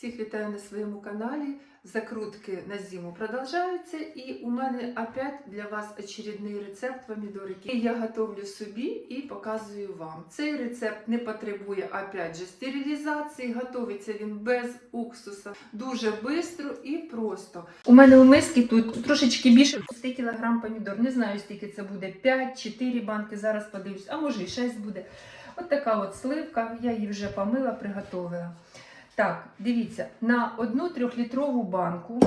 Всіх вітаю на своєму каналі. Закрутки на зиму продовжуються. І у мене опять для вас очередний рецепт помідорики. Я готовлю собі і показую вам. Цей рецепт не потребує опять же стерилізації. Готовиться він без уксуса. Дуже швидко і просто. У мене у миски тут трошечки більше 100 кг помідор. Не знаю, скільки це буде 5-4 банки. Зараз подивлюсь, а може і 6 буде. От така от сливка. Я її вже помила, приготовила. Так, дивіться, на одну трьохлітрову банку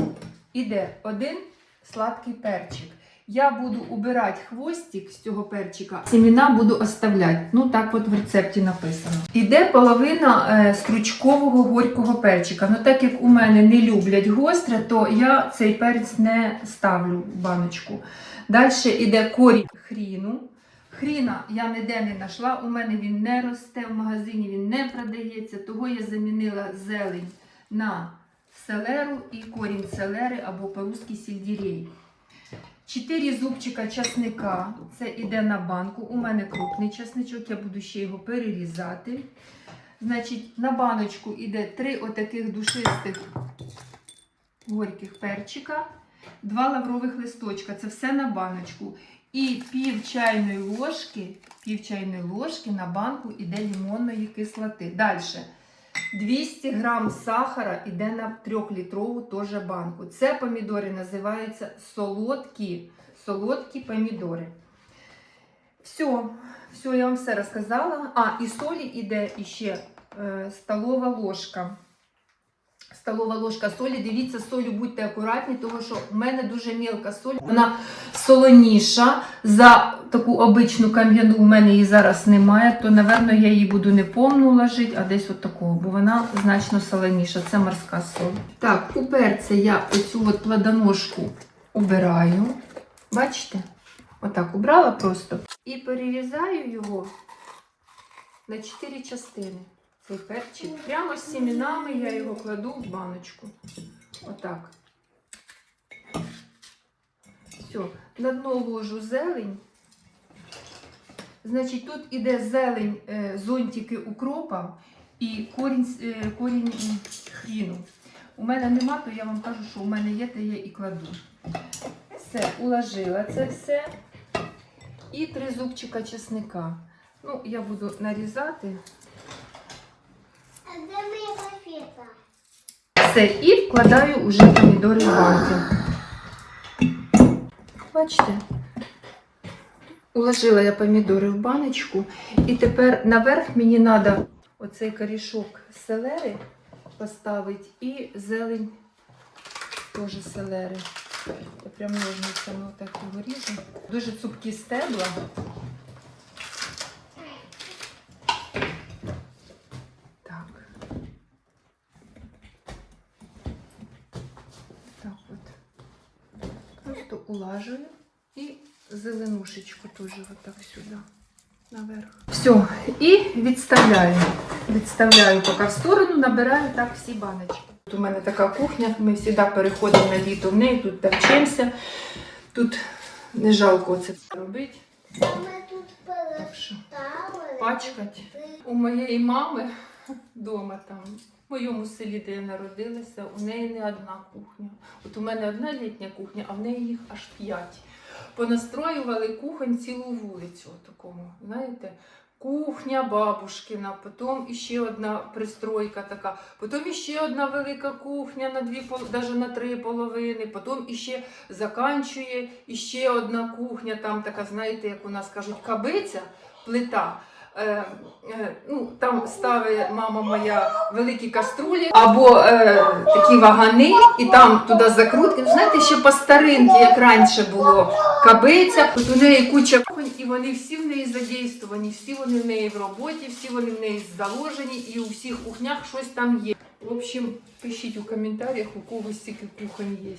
іде один сладкий перчик. Я буду убирати хвостик з цього перчика, семена буду оставляти. Ну так от в рецепті написано. Іде половина е, стручкового горького перчика. Ну так як у мене не люблять гостре, то я цей перець не ставлю в баночку. Далі іде корінь хріну. Хріна я ніде не знайшла, у мене він не росте, в магазині він не продається, того я замінила зелень на селеру і корінь селери або по-русски сельдерей. Чотири зубчика часника, це йде на банку. У мене крупний часничок, я буду ще його перерізати. Значить, на баночку йде три отаких душистих горьких перчика, два лаврових листочка. Це все на баночку. І пів чайної ложки, пів чайної ложки на банку іде лимонної кислоти. Далі. 200 грам сахара йде на 3-літрову теж банку. Це помідори називаються солодкі, солодкі помідори. Все, все, я вам все розказала. А, і солі йде іще е, столова ложка. Столова ложка солі. Дивіться, солю будьте акуратні, тому що в мене дуже мілка соль. Вона солоніша за таку обичну кам'яну. У мене її зараз немає, то, напевно, я її буду не повну ложити, а десь от такого, бо вона значно солоніша. Це морська соль. Так, у перця я оцю от плодоножку убираю. Бачите? Отак убрала просто. І перерізаю його на 4 частини. Цей перчик. Прямо з сімінами я його кладу в баночку. Отак. Все. На дно ложу зелень. Значить, тут іде зелень, е, зонтики укропа і корінь, е, корінь хріну. У мене нема, то я вам кажу, що у мене є, то я і кладу. Все, уложила це все. І три зубчика чесника. Ну, я буду нарізати. А де моя конфета? Все, і вкладаю уже помідори в банки. Бачите? Уложила я помідори в баночку. І тепер наверх мені треба оцей корішок селери поставити і зелень теж селери. Я прям ножницями отак його ріжу. Дуже цупкі стебла. Так. Так от. Просто і зеленушечку теж отак сюди. Наверх. Все, і відставляю. Відставляю поки в сторону, набираю так всі баночки. Тут у мене така кухня, ми завжди переходимо на літо в неї, тут вчимося. Тут не жалко це робити. Пачкать. У моєї мами вдома там, моєму селі, де я народилася, у неї не одна кухня. От у мене одна літня кухня, а в неї їх аж п'ять. Понастроювали кухонь цілу вулицю. Такому, знаєте, кухня бабушкина, потім іще одна пристройка така, потім іще одна велика кухня на дві даже на три половини, потім іще заканчує іще одна кухня, там така, знаєте, як у нас кажуть, кабиця, плита. Е, е, ну, там ставить мама моя великі каструлі або е, такі вагани, і там туди закрутки. Ну, знаєте, ще по старинки, як раніше було кабиця. От у неї куча кухонь, і вони всі в неї задействовані, всі вони в неї в роботі, всі вони в неї заложені, і у всіх кухнях щось там є. В общем, пишіть у коментарях, у когось тільки кухонь є.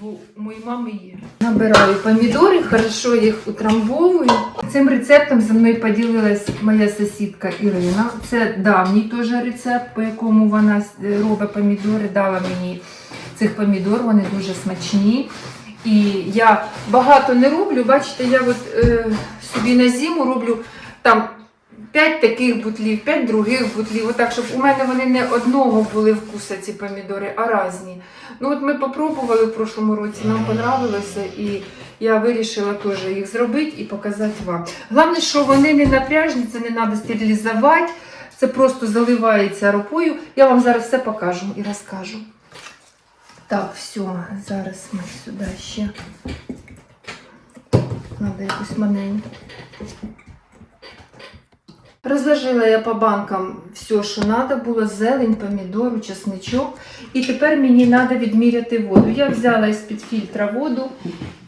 Бо у моєї мами є. Набираю помідори, хорошо їх утрамбовую. Цим рецептом зі мною поділилась моя сусідка Ірина. Це давній теж рецепт, по якому вона е, робить помідори. Дала мені цих помідор, вони дуже смачні. І я багато не роблю. Бачите, я от, е, собі на зиму роблю там 5 таких бутлів, 5 других бутлів. Отак, щоб у мене вони не одного були вкуса, ці помідори, а різні. Ну от ми попробували в прошлому році, нам понравилося, і я вирішила теж їх зробити і показати вам. Головне, що вони не напряжні, це не треба стерилізувати, це просто заливається рукою. Я вам зараз все покажу і розкажу. Так, все, зараз ми сюди ще. Надо якусь маленьку. Розложила я по банкам все, що треба було, зелень, помідору, чесничок. І тепер мені треба відміряти воду. Я взяла із-під фільтра воду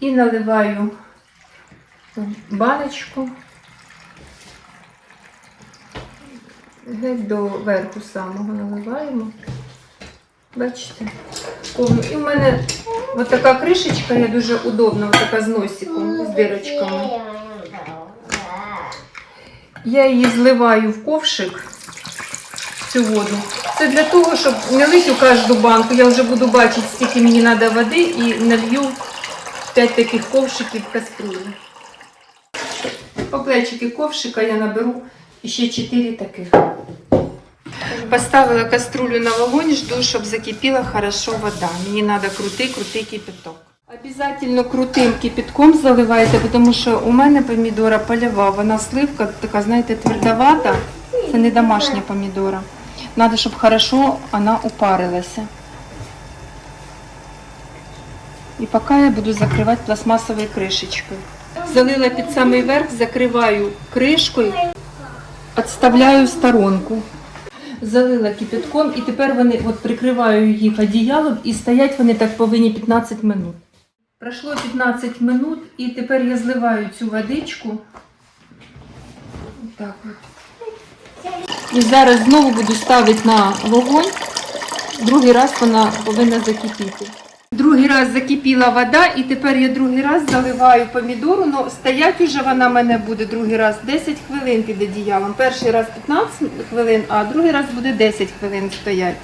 і наливаю в баночку. Геть до верху самого наливаємо. Бачите? І в мене от така кришечка, є дуже удобна, така з носиком, з дирочками. Я її зливаю в ковшик, цю воду. Це для того, щоб не лить у кожну банку. Я вже буду бачити, скільки мені треба води і налью 5 таких ковшиків в каструлю. По плечики ковшика я наберу ще 4 таких. Поставила каструлю на вогонь, жду, щоб закипіла хорошо вода. Мені треба крутий, крутий кипяток. Обязательно крутим кипятком заливайте, тому що у мене помідора польова, вона сливка така, знаєте, твердовата. Це не домашня помідора. Треба, щоб хорошо вона упарилася. І поки я буду закривати пластмасовою кришечкою. Залила під самий верх, закриваю кришкою, відставляю в сторонку. Залила кипятком і тепер вони от прикриваю їх одіялом і стоять вони так повинні 15 минут. Пройшло 15 минут і тепер я зливаю цю водичку. Так от. І зараз знову буду ставити на вогонь. Другий раз вона повинна закипіти. Другий раз закипіла вода, і тепер я другий раз заливаю помідору. Ну, стоять уже вона мене буде другий раз 10 хвилин під одіялом. Перший раз 15 хвилин, а другий раз буде 10 хвилин стоять.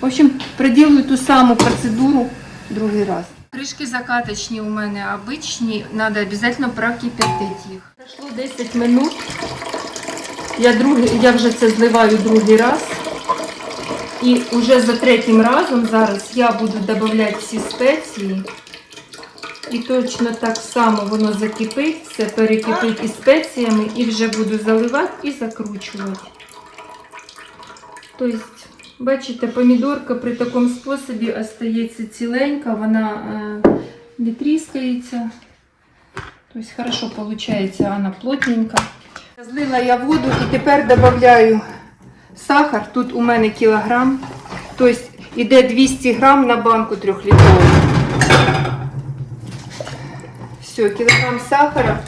В общем, приділую ту саму процедуру другий раз. Кришки закаточні у мене обичні, треба обов'язково прокип'ятити їх. Пройшло 10 минут. Я, другий, я вже це зливаю другий раз. І вже за третім разом зараз я буду додавати всі спеції. І точно так само воно закипить, все перекипить із спеціями і вже буду заливати і закручувати. Тобто, бачите, помідорка при такому способі остається ціленька, вона не тріскається. Тобто, хорошо виходить, вона плотненька. Злила я воду і тепер додаю сахар. Тут у мене кілограм. Тобто йде 200 грам на банку трьохлітрову. Все, кілограм сахара.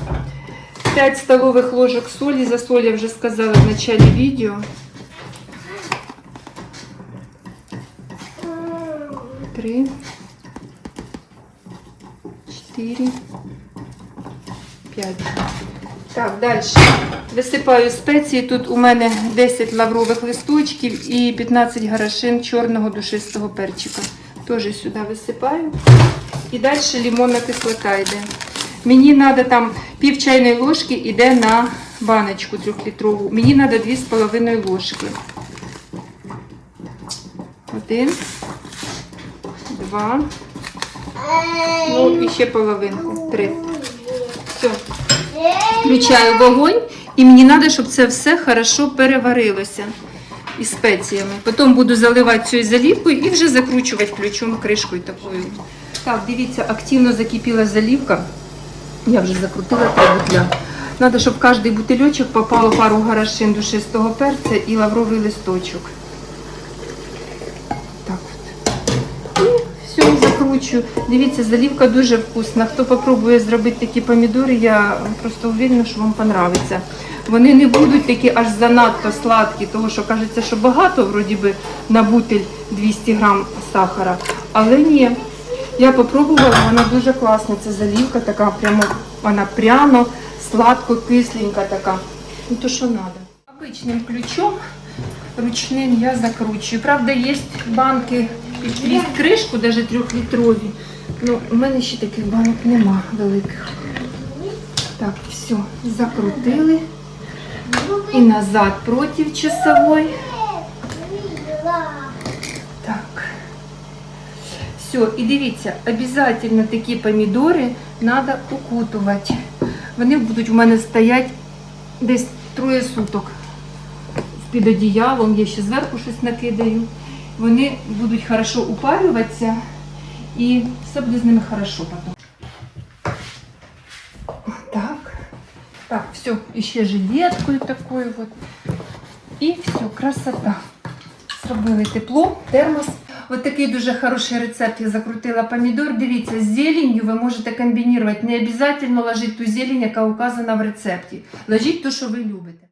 5 столових ложок солі. За соль я вже сказала в началі відео. 4, 5. Так, далі. Висипаю спеції. Тут у мене 10 лаврових листочків і 15 горошин чорного душистого перчика. Теж сюди висипаю. І далі лимонна кислота йде. Мені треба там пів чайної ложки йде на баночку трьохлітрову. Мені треба 2,5 ложки. Один, два, ну і ще половинку. Три. Все. Включаю вогонь і мені треба, щоб це все хорошо переварилося із спеціями. Потім буду заливати цією залівкою і вже закручувати ключом кришкою такою. Так, дивіться, активно закипіла залівка. Я вже закрутила три бутля. Треба, щоб в кожний бутильочок попало пару горошин душистого перця і лавровий листочок. Так от. І все. Дивіться, залівка дуже вкусна. Хто попробує зробити такі помідори, я просто уверена, що вам понравиться. Вони не будуть такі аж занадто сладкі, тому що кажеться, що багато, вроді би, на бутиль 200 грам сахара. Але ні. Я попробувала, вона дуже класна. Це залівка така, прямо вона пряно, сладко, кисленька така. Ну то що треба. Обичним ключом ручним я закручую. Правда, є банки під кришку, навіть трьохлітрові. Ну, у мене ще таких банок нема великих. Так, все, закрутили. і назад проти часової. Так. Все, і дивіться, обов'язково такі помідори треба укутувати. Вони будуть у мене стояти десь троє суток під одіялом. Я ще зверху щось накидаю. Вони будуть хорошо упарюватися і все буде з ними хорошо потім. Так. Так, все, ще жилеткою такою вот. І все, красота. Зробили тепло, термос. Ось такий дуже хороший рецепт. Я закрутила помідор. Дивіться, з зеленью ви можете комбінувати. Не обов'язково ложити ту зелень, яка указана в рецепті. Ложіть ту, що ви любите.